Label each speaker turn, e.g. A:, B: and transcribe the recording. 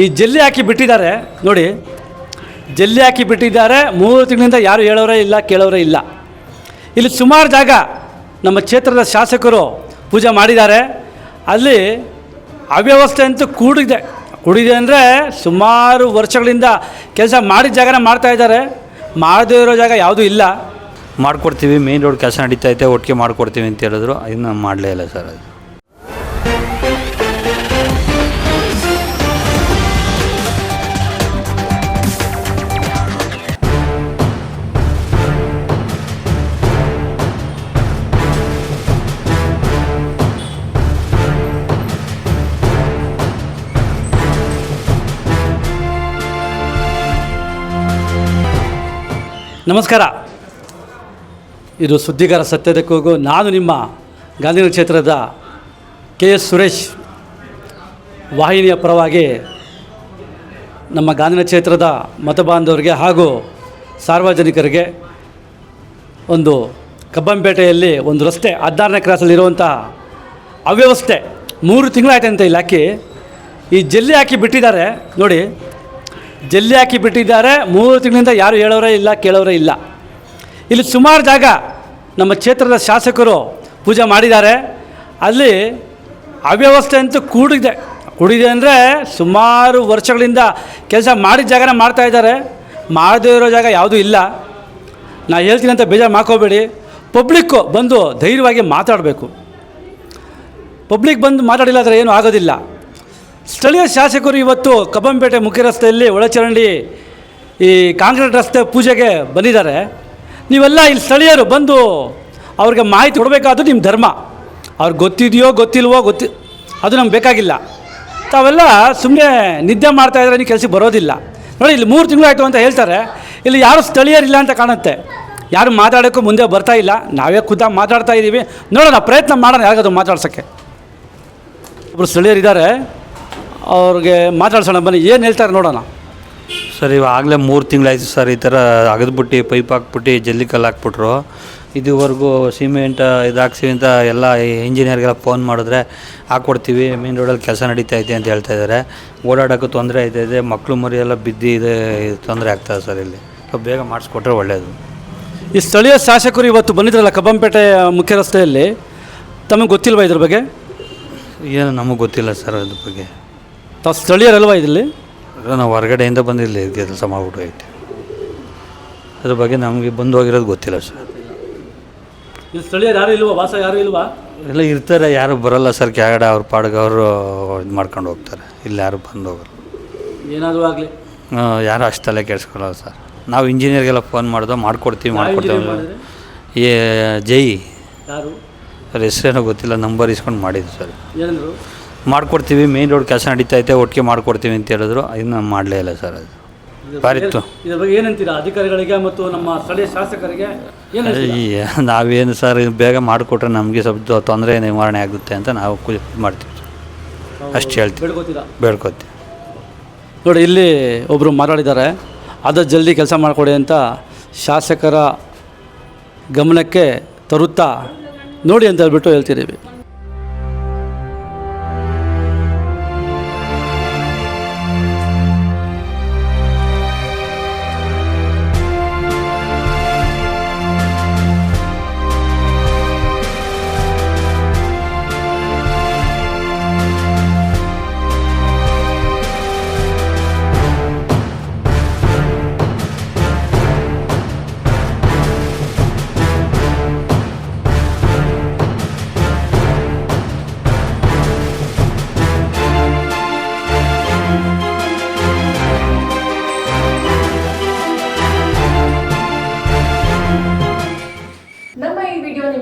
A: ಈ ಜಲ್ಲಿ ಹಾಕಿ ಬಿಟ್ಟಿದ್ದಾರೆ, ನೋಡಿ. ಜಲ್ಲಿ ಹಾಕಿ ಬಿಟ್ಟಿದ್ದಾರೆ, ಮೂರು ತಿಂಗಳಿಂದ ಯಾರು ಹೇಳೋರೇ ಇಲ್ಲ, ಕೇಳೋರೇ ಇಲ್ಲ. ಇಲ್ಲಿ ಸುಮಾರು ಜಾಗ ನಮ್ಮ ಕ್ಷೇತ್ರದ ಶಾಸಕರು ಪೂಜೆ ಮಾಡಿದ್ದಾರೆ. ಅಲ್ಲಿ ಅವ್ಯವಸ್ಥೆ ಅಂತೂ ಕೂಡಿದೆ. ಕೂಡಿದೆ ಅಂದರೆ ಸುಮಾರು ವರ್ಷಗಳಿಂದ ಕೆಲಸ ಮಾಡಿದ ಜಾಗನ ಮಾಡ್ತಾ ಇದ್ದಾರೆ. ಮಾಡದೇ ಇರೋ ಜಾಗ ಯಾವುದೂ ಇಲ್ಲ.
B: ಮಾಡಿಕೊಡ್ತೀವಿ ಮೇನ್ ರೋಡ್ ಕೆಲಸ ನಡೀತಾ ಐತೆ, ಒಟ್ಟಿಗೆ ಮಾಡಿಕೊಡ್ತೀವಿ ಅಂತ ಹೇಳಿದ್ರು. ಇನ್ನು ಮಾಡಲೇ ಇಲ್ಲ ಸರ್ ಅದು.
A: ನಮಸ್ಕಾರ. ಇದು ಸುದ್ದಿಗಾರ ಸತ್ಯದ ನಾನು ನಿಮ್ಮ ಗಾಂಧಿನಗರ ಕ್ಷೇತ್ರದ ಕೆ ಎಸ್ ಸುರೇಶ್. ವಾಹಿನಿಯ ಪರವಾಗಿ ನಮ್ಮ ಗಾಂಧಿನಗರ ಕ್ಷೇತ್ರದ ಮತಬಾಂಧವರಿಗೆ ಹಾಗೂ ಸಾರ್ವಜನಿಕರಿಗೆ ಒಂದು ಕಬ್ಬಂಪೇಟೆಯಲ್ಲಿ ಒಂದು ರಸ್ತೆ ಹದಿನಾರನೇ ಕ್ರಾಸಲ್ಲಿರುವಂಥ ಅವ್ಯವಸ್ಥೆ. ಮೂರು ತಿಂಗಳಾಯ್ತಂತೆ ಇಲ್ಲಿ ಹಾಕಿ. ಈ ಜಲ್ಲಿ ಹಾಕಿ ಬಿಟ್ಟಿದ್ದಾರೆ. ನೋಡಿ ಜಲ್ಲಿ ಹಾಕಿ ಬಿಟ್ಟಿದ್ದಾರೆ. ಮೂರು ತಿಂಗಳಿಂದ ಯಾರು ಹೇಳೋರೇ ಇಲ್ಲ, ಕೇಳೋರೇ ಇಲ್ಲ. ಇಲ್ಲಿ ಸುಮಾರು ಜಾಗ ನಮ್ಮ ಕ್ಷೇತ್ರದ ಶಾಸಕರು ಪೂಜೆ ಮಾಡಿದ್ದಾರೆ. ಅಲ್ಲಿ ಅವ್ಯವಸ್ಥೆ ಅಂತೂ ಕೂಡಿದೆ. ಕೂಡಿದೆ ಅಂದರೆ ಸುಮಾರು ವರ್ಷಗಳಿಂದ ಕೆಲಸ ಮಾಡಿದ ಜಾಗನ ಮಾಡ್ತಾ ಇದ್ದಾರೆ. ಮಾಡದೇ ಇರೋ ಜಾಗ ಯಾವುದೂ ಇಲ್ಲ. ನಾ ಹೇಳ್ತೀನಿ ಅಂತ ಬೇಜಾರು ಮಾಡ್ಕೋಬೇಡಿ. ಪಬ್ಲಿಕ್ಕು ಬಂದು ಧೈರ್ಯವಾಗಿ ಮಾತಾಡಬೇಕು. ಪಬ್ಲಿಕ್ ಬಂದು ಮಾತಾಡಿಲ್ಲ ಅಂದರೆ ಏನೂ ಆಗೋದಿಲ್ಲ. ಸ್ಥಳೀಯ ಶಾಸಕರು ಇವತ್ತು ಕಬ್ಬಂಪೇಟೆ ಮುಖ್ಯ ರಸ್ತೆಯಲ್ಲಿ ಒಳಚರಂಡಿ ಈ ಕಾಂಕ್ರೀಟ್ ರಸ್ತೆ ಪೂಜೆಗೆ ಬಂದಿದ್ದಾರೆ. ನೀವೆಲ್ಲ ಇಲ್ಲಿ ಸ್ಥಳೀಯರು ಬಂದು ಅವ್ರಿಗೆ ಮಾಹಿತಿ ಕೊಡಬೇಕಾದ್ದು ನಿಮ್ಮ ಧರ್ಮ. ಅವ್ರಿಗೆ ಗೊತ್ತಿದೆಯೋ ಗೊತ್ತಿಲ್ವೋ ಗೊತ್ತಿ, ಅದು ನಮ್ಗೆ ಬೇಕಾಗಿಲ್ಲ. ತಾವೆಲ್ಲ ಸುಮ್ಮನೆ ನಿದ್ದೆ ಮಾಡ್ತಾ ಇದ್ರೆ ನೀವು ಕೆಲಸಕ್ಕೆ ಬರೋದಿಲ್ಲ. ನೋಡಿ, ಇಲ್ಲಿ ಮೂರು ತಿಂಗಳು ಆಯಿತು ಅಂತ ಹೇಳ್ತಾರೆ. ಇಲ್ಲಿ ಯಾರು ಸ್ಥಳೀಯರಿಲ್ಲ ಅಂತ ಕಾಣುತ್ತೆ. ಯಾರು ಮಾತಾಡೋಕ್ಕೂ ಮುಂದೆ ಬರ್ತಾ ಇಲ್ಲ. ನಾವೇ ಖುದ್ದಾಗಿ ಮಾತಾಡ್ತಾ ಇದ್ದೀವಿ ನೋಡೋಣ ಪ್ರಯತ್ನ ಮಾಡೋಣ ಯಾರಿಗಾದ್ರು ಮಾತಾಡ್ಸೋಕ್ಕೆ. ಒಬ್ಬರು ಸ್ಥಳೀಯರಿದ್ದಾರೆ. ಅವ್ರಿಗೆ ಮಾತಾಡ್ಸೋಣ ಬನ್ನಿ. ಏನು ಹೇಳ್ತಾರೆ ನೋಡೋಣ.
B: ಸರ್ ಇವಾಗಲೇ ಮೂರು ತಿಂಗಳಾಯ್ತು ಸರ್ ಈ ಥರ ಅಗದ್ಬಿಟ್ಟು ಪೈಪ್ ಹಾಕ್ಬಿಟ್ಟು ಜಲ್ಲಿ ಕಲ್ಲು ಹಾಕ್ಬಿಟ್ರು. ಇದುವರೆಗೂ ಸಿಮೆಂಟ್ ಇದಾಕ್ಸಿವಿ ಅಂತ ಎಲ್ಲ ಇಂಜಿನಿಯರ್ಗೆಲ್ಲ ಫೋನ್ ಮಾಡಿದ್ರೆ ಹಾಕ್ಕೊಡ್ತೀವಿ ಮೇನ್ ರೋಡಲ್ಲಿ ಕೆಲಸ ನಡೀತಾ ಐತೆ ಅಂತ ಹೇಳ್ತಾ ಇದ್ದಾರೆ. ಓಡಾಡೋಕ್ಕೂ ತೊಂದರೆ ಆಯ್ತಾ ಇದೆ ಮಕ್ಕಳು ಮರಿ ಎಲ್ಲ ಬಿದ್ದು ಇದೆ ತೊಂದರೆ ಆಗ್ತದೆ ಸರ್ ಇಲ್ಲಿ. ಸ್ವಲ್ಪ ಬೇಗ ಮಾಡಿಸ್ಕೊಟ್ರೆ ಒಳ್ಳೆಯದು
A: ಈ ಸ್ಥಳೀಯ ಶಾಸಕರು ಇವತ್ತು ಬಂದಿದ್ರಲ್ಲ ಕಬ್ಬಂಪೇಟೆ ಮುಖ್ಯ ರಸ್ತೆಯಲ್ಲಿ ತಮಗೆ ಗೊತ್ತಿಲ್ವಾ ಇದ್ರ ಬಗ್ಗೆ?
B: ಏನು ನಮಗೆ ಗೊತ್ತಿಲ್ಲ ಸರ್ ಅದ್ರ ಬಗ್ಗೆ.
A: ತಾವು ಸ್ಥಳೀಯರಲ್ವಾ ಇದರಲ್ಲಿ?
B: ನಾವು ಹೊರಗಡೆಯಿಂದ ಬಂದಿರಲಿ ಕೆಲಸ ಮಾಡಿಬಿಟ್ಟು ಐತೆ ಅದ್ರ ಬಗ್ಗೆ ನಮಗೆ ಬಂದು ಹೋಗಿರೋದು ಗೊತ್ತಿಲ್ಲ ಸರ್.
A: ಇಲ್ಲಿ ಸ್ಥಳೀಯರು ಯಾರು ಇಲ್ವಾ? ವಾಸ ಯಾರು ಇಲ್ವಾ?
B: ಎಲ್ಲ ಇರ್ತಾರೆ ಯಾರು ಬರಲ್ಲ ಸರ್. ಕೆಳಗಡೆ ಅವ್ರ ಪಾಡ್ಗೆ ಅವರು ಇದು ಮಾಡ್ಕೊಂಡು ಹೋಗ್ತಾರೆ. ಇಲ್ಲಿ ಯಾರು ಬಂದು ಹೋಗಲ್ಲ.
A: ಏನಾದರೂ ಆಗಲಿ.
B: ಆ, ಯಾರು ಅಷ್ಟಲ್ಲೇ ತಲೆ ಕೆಡಿಸ್ಕೊಳ್ಳಲ್ಲ ಸರ್. ನಾವು ಇಂಜಿನಿಯರ್ಗೆಲ್ಲ ಫೋನ್ ಮಾಡ್ದೋ ಮಾಡ್ಕೊಡ್ತೀವಿ ಮಾಡ್ಕೊಡ್ತೀವಿ ಏ ಜೈ
A: ಯಾರು?
B: ಅವ್ರ ಹೆಸರೇನೋ ಗೊತ್ತಿಲ್ಲ ನಂಬರ್ ಇಸ್ಕೊಂಡು ಮಾಡಿದ್ದು ಸರ್.
A: ಏನಂದರು?
B: ಮಾಡ್ಕೊಡ್ತೀವಿ ಮೇನ್ ರೋಡ್ ಕೆಲಸ ನಡೀತಾ ಐತೆ ಒಟ್ಟಿಗೆ ಮಾಡ್ಕೊಡ್ತೀವಿ ಅಂತ ಹೇಳಿದ್ರು. ಇನ್ನು ಮಾಡಲೇ ಇಲ್ಲ ಸರ್ ಅದು. ಬಾರಿತ್ತು
A: ಇದ್ರ ಬಗ್ಗೆ ಏನಂತೀರಾ? ಅಧಿಕಾರಿಗಳಿಗೆ ಮತ್ತು ನಮ್ಮ ಸ್ಥಳೀಯ ಶಾಸಕರಿಗೆ ಏನು
B: ನಾವೇನು ಸರ್ ಇದು ಬೇಗ ಮಾಡಿಕೊಟ್ರೆ ನಮಗೆ ಸ್ವಲ್ಪ ತೊಂದರೆ ನಿವಾರಣೆ ಆಗುತ್ತೆ ಅಂತ ನಾವು ಕು ಮಾಡ್ತೀವಿ. ಸರ್ ಅಷ್ಟು ಹೇಳ್ತೀವಿ.
A: ಬೇಡ್ಕೋತೀರಾ?
B: ಬೇಡ್ಕೊತೀವಿ.
A: ನೋಡಿ ಇಲ್ಲಿ ಒಬ್ಬರು ಮಾತಾಡಿದ್ದಾರೆ. ಅದು ಜಲ್ದಿ ಕೆಲಸ ಮಾಡಿಕೊಡಿ ಅಂತ ಶಾಸಕರ ಗಮನಕ್ಕೆ ತರುತ್ತಾ ನೋಡಿ ಅಂತ ಹೇಳ್ಬಿಟ್ಟು ಹೇಳ್ತಿದ್ದೀವಿ.